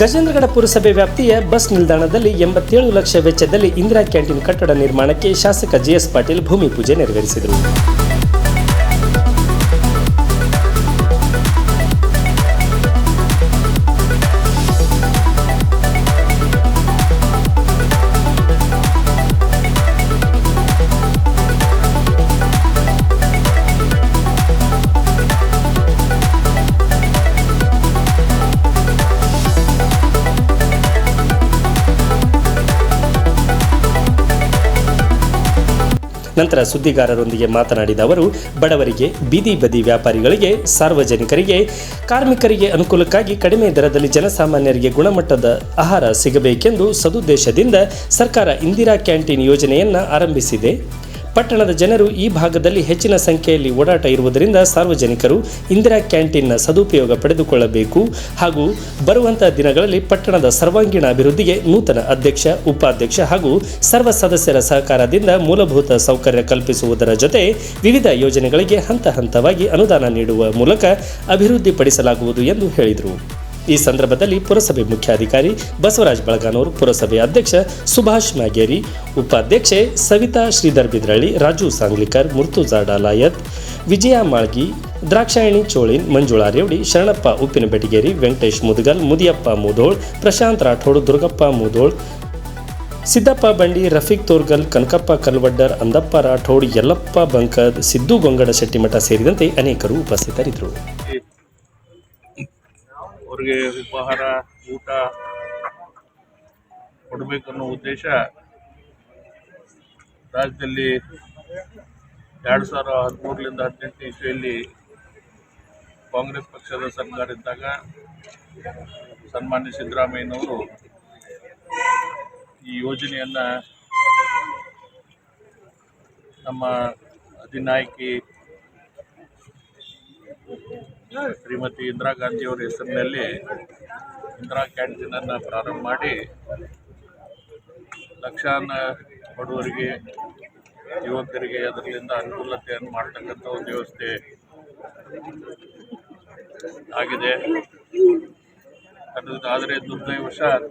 ಗಜೇಂದ್ರಗಡ ಪುರಸಭೆ ವ್ಯಾಪ್ತಿಯ ಬಸ್ ನಿಲ್ದಾಣದಲ್ಲಿ ಎಂಬತ್ತೇಳು ಲಕ್ಷ ವೆಚ್ಚದಲ್ಲಿ ಇಂದಿರಾ ಕ್ಯಾಂಟೀನ್ ಕಟ್ಟಡ ನಿರ್ಮಾಣಕ್ಕೆ ಶಾಸಕ ಜೆಎಸ್ ಪಾಟೀಲ್ ಭೂಮಿ ಪೂಜೆ ನೆರವೇರಿಸಿದರು. ನಂತರ ಸುದ್ದಿಗಾರರೊಂದಿಗೆ ಮಾತನಾಡಿದ ಅವರು, ಬಡವರಿಗೆ, ಬೀದಿ ಬದಿ ವ್ಯಾಪಾರಿಗಳಿಗೆ, ಸಾರ್ವಜನಿಕರಿಗೆ, ಕಾರ್ಮಿಕರಿಗೆ ಅನುಕೂಲಕ್ಕಾಗಿ ಕಡಿಮೆ ದರದಲ್ಲಿ ಜನಸಾಮಾನ್ಯರಿಗೆ ಗುಣಮಟ್ಟದ ಆಹಾರ ಸಿಗಬೇಕೆಂದು ಸದುದ್ದೇಶದಿಂದ ಸರ್ಕಾರ ಇಂದಿರಾ ಕ್ಯಾಂಟೀನ್ ಯೋಜನೆಯನ್ನು ಆರಂಭಿಸಿದೆ. ಪಟ್ಟಣದ ಜನರು ಈ ಭಾಗದಲ್ಲಿ ಹೆಚ್ಚಿನ ಸಂಖ್ಯೆಯಲ್ಲಿ ಓಡಾಟ ಇರುವುದರಿಂದ ಸಾರ್ವಜನಿಕರು ಇಂದಿರಾ ಕ್ಯಾಂಟೀನ್ನ ಸದುಪಯೋಗ ಪಡೆದುಕೊಳ್ಳಬೇಕು ಹಾಗೂ ಬರುವಂತಹ ದಿನಗಳಲ್ಲಿ ಪಟ್ಟಣದ ಸರ್ವಾಂಗೀಣ ಅಭಿವೃದ್ಧಿಗೆ ನೂತನ ಅಧ್ಯಕ್ಷ, ಉಪಾಧ್ಯಕ್ಷ ಹಾಗೂ ಸರ್ವ ಸದಸ್ಯರ ಸಹಕಾರದಿಂದ ಮೂಲಭೂತ ಸೌಕರ್ಯ ಕಲ್ಪಿಸುವುದರ ಜೊತೆ ವಿವಿಧ ಯೋಜನೆಗಳಿಗೆ ಹಂತ ಹಂತವಾಗಿ ಅನುದಾನ ನೀಡುವ ಮೂಲಕ ಅಭಿವೃದ್ಧಿಪಡಿಸಲಾಗುವುದು ಎಂದು ಹೇಳಿದರು. ಈ ಸಂದರ್ಭದಲ್ಲಿ ಪುರಸಭೆ ಮುಖ್ಯಾಧಿಕಾರಿ ಬಸವರಾಜ್ ಬಳಗಾನೂರು ಪುರಸಭೆ ಅಧ್ಯಕ್ಷ ಸುಭಾಷ್ ಮ್ಯಾಗೇರಿ ಉಪಾಧ್ಯಕ್ಷೆ ಸವಿತಾ ಶ್ರೀಧರ್ ಬಿದ್ರಳ್ಳಿ, ರಾಜು ಸಾಂಗ್ಲಿಕರ್, ಮುರ್ತುಜಾ ಡಾಲಾಯತ್, ವಿಜಯ ಮಾಳ್ಗಿ, ದ್ರಾಕ್ಷಾಯಣಿ ಚೋಳಿನ್, ಮಂಜುಳಾ ರೇವಡಿ, ಶರಣಪ್ಪ ಉಪ್ಪಿನ ಬೆಟಗೇರಿ ವೆಂಕಟೇಶ್ ಮುದಗಲ್, ಮುದಿಯಪ್ಪ ಮುದೋಳ್, ಪ್ರಶಾಂತ್ ರಾಠೋಡ್, ದುರ್ಗಪ್ಪ ಮುದೋಳ್, ಸಿದ್ದಪ್ಪ ಬಂಡಿ, ರಫೀಕ್ ತೋರ್ಗಲ್, ಕನಕಪ್ಪ ಕಲ್ವಡ್ಡರ್, ಅಂದಪ್ಪ ರಾಠೋಡ್, ಯಲ್ಲಪ್ಪ ಬಂಕದ್, ಸಿದ್ದು ಗೊಂಗಡ ಶೆಟ್ಟಿಮಠ ಸೇರಿದಂತೆ ಅನೇಕರು ಉಪಸ್ಥಿತರಿದ್ದರು. ಅವ್ರಿಗೆ ಉಪಹಾರ ಊಟ ಕೊಡಬೇಕನ್ನೋ ಉದ್ದೇಶ ರಾಜ್ಯದಲ್ಲಿ ಎರಡು ಸಾವಿರ ಹದಿಮೂರರಿಂದ ಹದಿನೆಂಟನೇ ಇಸ್ವಿಯಲ್ಲಿ ಕಾಂಗ್ರೆಸ್ ಪಕ್ಷದ ಸರ್ಕಾರ ಇದ್ದಾಗ ಸನ್ಮಾನ್ಯ ಸಿದ್ದರಾಮಯ್ಯನವರು ಈ ಯೋಜನೆಯನ್ನು ನಮ್ಮ ಅಧಿನಾಯಕಿ ಶ್ರೀಮತಿ ಇಂದಿರಾ ಗಾಂಧಿಯವರ ಹೆಸರಿನಲ್ಲಿ ಇಂದಿರಾ ಕ್ಯಾಂಟೀನನ್ನು ಪ್ರಾರಂಭ ಮಾಡಿ ಲಕ್ಷಾನ ಬಡವರಿಗೆ, ಯುವಕರಿಗೆ ಅದರಿಂದ ಅನುಕೂಲತೆಯನ್ನು ಮಾಡ್ತಕ್ಕಂಥ ಒಂದು ವ್ಯವಸ್ಥೆ ಆಗಿದೆ. ಆದರೆ ದುರ್ದೈವಶಾತ್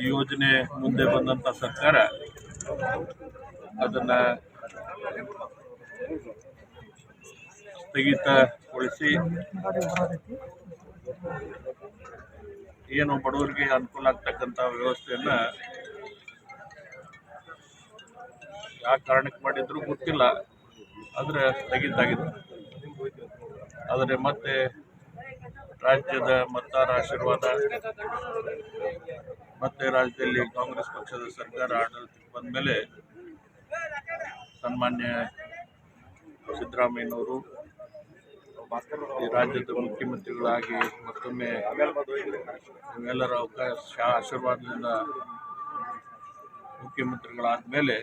ಈ ಯೋಜನೆ ಮುಂದೆ ಬಂದಂಥ ಸರ್ಕಾರ ಅದನ್ನು ಸ್ಥಗಿತಗೊಳಿಸಿ ಏನು ಬಡವರಿಗೆ ಅನುಕೂಲ ಆಗ್ತಕ್ಕಂಥ ವ್ಯವಸ್ಥೆಯನ್ನ ಯಾವ ಕಾರಣಕ್ಕೆ ಮಾಡಿದ್ರು ಗೊತ್ತಿಲ್ಲ, ಆದರೆ ಆಗಿದೆ ಆದರೆ ಮತ್ತೆ ರಾಜ್ಯದ ಮತದಾರ ಆಶೀರ್ವಾದ, ಮತ್ತೆ ರಾಜ್ಯದಲ್ಲಿ ಕಾಂಗ್ರೆಸ್ ಪಕ್ಷದ ಸರ್ಕಾರ ಆಡಳಿತಕ್ಕೆ ಬಂದ ಮೇಲೆ ಸನ್ಮಾನ್ಯ ಸಿದ್ದರಾಮಯ್ಯನವರು ಈ ರಾಜ್ಯದ ಮುಖ್ಯಮಂತ್ರಿಗಳಾಗಿ ಮತ್ತೊಮ್ಮೆ ನಿಮ್ಮೆಲ್ಲರ ಅವಕಾಶ ಆಶೀರ್ವಾದದಿಂದ ಮುಖ್ಯಮಂತ್ರಿಗಳಾದ ಮೇಲೆ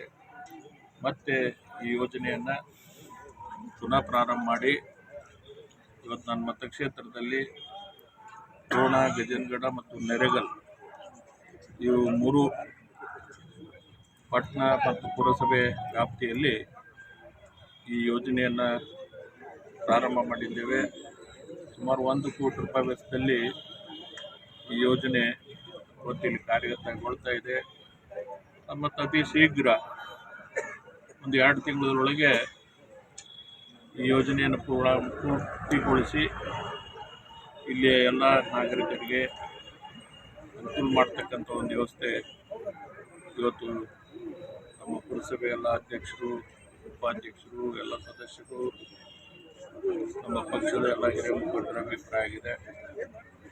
ಮತ್ತೆ ಈ ಯೋಜನೆಯನ್ನು ಪುನಃ ಪ್ರಾರಂಭ ಮಾಡಿ, ಇವತ್ತು ನನ್ನ ಮತಕ್ಷೇತ್ರದಲ್ಲಿ ದ್ರೋಣ ಗಜನ್ಗಡ ಮತ್ತು ನೆರೆಗಲ್ ಇವು ಮೂರು ಪಟ್ಟಣ ಮತ್ತು ಪುರಸಭೆ ವ್ಯಾಪ್ತಿಯಲ್ಲಿ ಈ ಯೋಜನೆಯನ್ನು ಪ್ರಾರಂಭ ಮಾಡಿದ್ದೇವೆ. ಸುಮಾರು ಒಂದು ಕೋಟಿ ರೂಪಾಯಿ ವೆಚ್ಚದಲ್ಲಿ ಈ ಯೋಜನೆ ಇವತ್ತಿಲ್ಲಿ ಕಾರ್ಯಗತಗೊಳ್ತಾ ಇದೆ. ಮತ್ತು ಅತಿ ಶೀಘ್ರ ಒಂದು ಎರಡು ತಿಂಗಳೊಳಗೆ ಈ ಯೋಜನೆಯನ್ನು ಪೂರ್ಣ ಪೂರ್ತಿಗೊಳಿಸಿ ಇಲ್ಲಿಯ ಎಲ್ಲ ನಾಗರಿಕರಿಗೆ ಅನುಕೂಲ ಮಾಡ್ತಕ್ಕಂಥ ಒಂದು ವ್ಯವಸ್ಥೆ ಇವತ್ತು ನಮ್ಮ ಪುರಸಭೆ ಎಲ್ಲ ಅಧ್ಯಕ್ಷರು, ಉಪಾಧ್ಯಕ್ಷರು, ಎಲ್ಲ ಸದಸ್ಯರು ನಮ್ಮ ಪಕ್ಷದ ಎಲ್ಲ ಹಿರಿಯ ಮುಖಂಡರ ಅಭಿಪ್ರಾಯ ಆಗಿದೆ.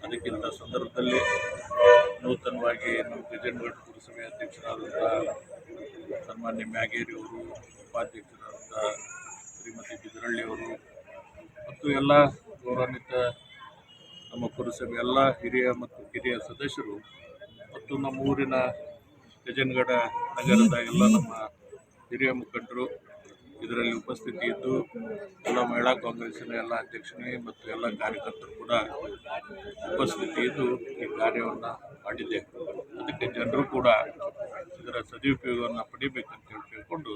ಅದಕ್ಕಿಂತ ಸಂದರ್ಭದಲ್ಲಿ ನೂತನವಾಗಿ ನಮ್ಮ ಗಜೇಂದ್ರಗಢ ಪುರಸಭೆ ಅಧ್ಯಕ್ಷರಾದಂಥ ಸನ್ಮಾನ್ಯ ಮ್ಯಾಗೇರಿ ಅವರು, ಉಪಾಧ್ಯಕ್ಷರಾದಂಥ ಶ್ರೀಮತಿ ಬಿದರಳ್ಳಿಯವರು ಮತ್ತು ಎಲ್ಲ ಗೌರವಾನ್ವಿತ ನಮ್ಮ ಪುರಸಭೆ ಎಲ್ಲ ಹಿರಿಯ ಮತ್ತು ಕಿರಿಯ ಸದಸ್ಯರು ಮತ್ತು ನಮ್ಮ ಊರಿನ ಗಜನ್ಗಡ ನಗರದ ಎಲ್ಲ ನಮ್ಮ ಹಿರಿಯ ಮುಖಂಡರು ಇದರಲ್ಲಿ ಉಪಸ್ಥಿತಿ ಇದ್ದು ಎಲ್ಲ ಮಹಿಳಾ ಕಾಂಗ್ರೆಸ್ಸಿನ ಎಲ್ಲ ಅಧ್ಯಕ್ಷನೇ ಮತ್ತು ಎಲ್ಲ ಕಾರ್ಯಕರ್ತರು ಕೂಡ ಉಪಸ್ಥಿತಿ ಇದ್ದು ಈ ಕಾರ್ಯವನ್ನು ಮಾಡಿದೆ ಅದಕ್ಕೆ ಜನರು ಕೂಡ ಇದರ ಸದುಪಯೋಗವನ್ನು ಪಡಿಬೇಕಂತ ಹೇಳಿ ಕೇಳಿಕೊಂಡು